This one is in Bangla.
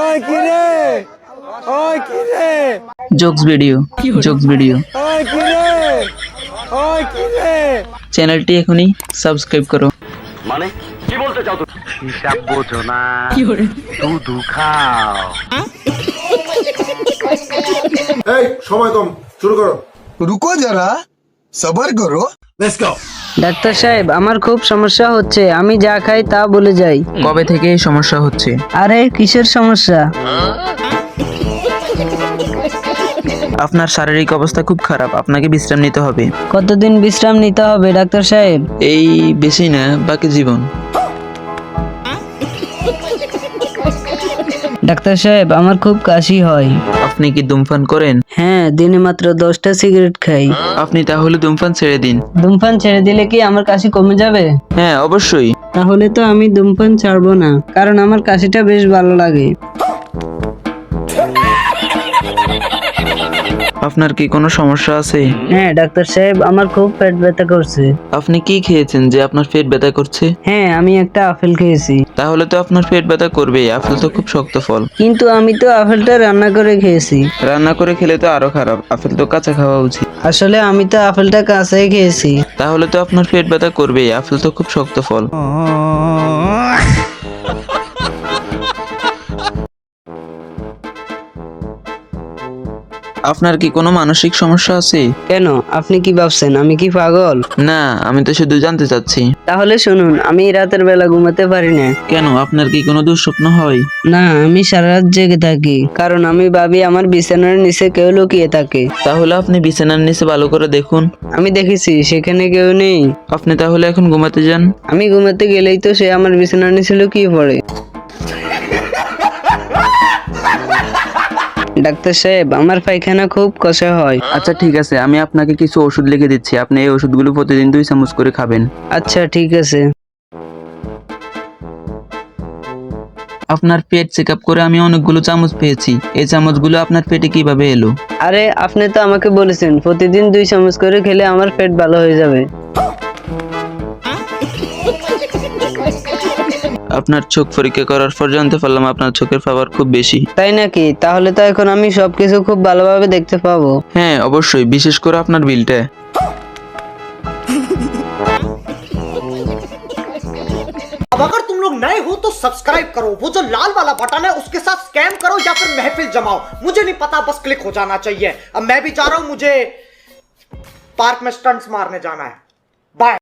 ওই কি রে? ওই কি রে? জোকস ভিডিও জোকস ভিডিও ওই কি রে? ওই কি রে? চ্যানেলটি এখনই সাবস্ক্রাইব করো। মানে কি বলতে চাও তুমি? হিসাব বোঝো না। দুধু খাও। এই সময় কম। শুরু করো। রুকো যারা সবার করো। লেটস গো ডাক্তার সাহেব আমার খুব সমস্যা হচ্ছে। আমি যা খাই তা বলে যাই। কবে থেকে এই সমস্যা হচ্ছে? আরে কিসের সমস্যা? আপনার শারীরিক অবস্থা খুব খারাপ আপনাকে বিশ্রাম নিতে হবে। কতদিন বিশ্রাম নিতে হবে ডাক্তার সাহেব? এই বেশি না বাকি জীবন। ডাক্তার সাহেব আমার খুব কাশি হয়। আপনি কি ধূমপান করেন? হ্যাঁ দিনে মাত্র দশটা সিগারেট খাই। আপনি তাহলে ধূমপান ছেড়ে দিন। ধূমপান ছেড়ে দিলে কি আমার কাশি কমে যাবে? হ্যাঁ অবশ্যই। তাহলে তো আমি ধূমপান ছাড়বো না কারণ আমার কাশিটা বেশ ভালো লাগে। আপনার কি কোনো সমস্যা আছে হ্যাঁ ডাক্তার সাহেব আমার খুব পেট ব্যথা করছে আপনি কি খেয়েছেন যে আপনার পেট ব্যথা করছে হ্যাঁ আমি একটা আপেল খেয়েছি তাহলে তো আপনার পেট ব্যথা করবেই আপেল তো খুব শক্ত ফল কিন্তু আমি তো আপেলটা রান্না করে খেয়েছি রান্না করে খেলে তো আরও খারাপ আপেল তো কাঁচা খাওয়া উচিত আসলে আমি তো আপেলটা কাঁচাই খেয়েছি তাহলে তো আপনার পেট ব্যথা করবেই আপেল তো খুব শক্ত ফল আপনার কি কোনো মানসিক সমস্যা আছে? কেন? আপনি কি ভাবছেন? আমি কি পাগল? না আমি তো শুধু জানতে চাচ্ছি। তাহলে শুনুন আমি রাতের বেলা ঘুমাতে পারি না। কেন? আপনার কি কোনো দুঃস্বপ্ন হয়? না আমি সারা রাত জেগে থাকি। কারণ আমি ভাবি আমার বিছানার নিচে কেউ লুকিয়ে থাকে। তাহলে আপনি বিছানার নিচে ভালো করে দেখুন। আমি দেখেছি সেখানে কেউ নেই। আপনি তাহলে এখন ঘুমাতে যান। আমি ঘুমাতে গেলেই তো সে আমার বিছানার নিচে লুকিয়ে পড়ে। ডাক্তার সাহেব আমার পায়খানা খুব কষা হয়। আচ্ছা ঠিক আছে আমি আপনাকে কিছু ওষুধ লিখে দিচ্ছি। আপনি এই ওষুধগুলো প্রতিদিন দুই চামচ করে খাবেন। আচ্ছা ঠিক আছে। আপনার পেট চেক আপ করে আমি অনেকগুলো চামচ পেয়েছি। এই চামচগুলো আপনার পেটে কীভাবে এলো? আরে আপনি তো আমাকে বলেছেন প্রতিদিন দুই চামচ করে খেলে আমার পেট ভালো হয়ে যাবে। আপনার চোখ পরীক্ষা করার পর জানতে পারলাম আপনার চোখের পাওয়ার খুব বেশি তাই নাকি তাহলে তো এখন আমি সবকিছু খুব ভালোভাবে দেখতে পাবো হ্যাঁ অবশ্যই বিশেষ করে আপনার বিলটা अब अगर तुम लोग नए हो तो सब्सक्राइब करो वो जो लाल वाला बटन है उसके साथ स्कैम करो या फिर महफिल जमाओ मुझे नहीं पता बस क्लिक हो जाना चाहिए अब मैं भी जा रहा हूं मुझे पार्क में स्टंट्स मारने जाना है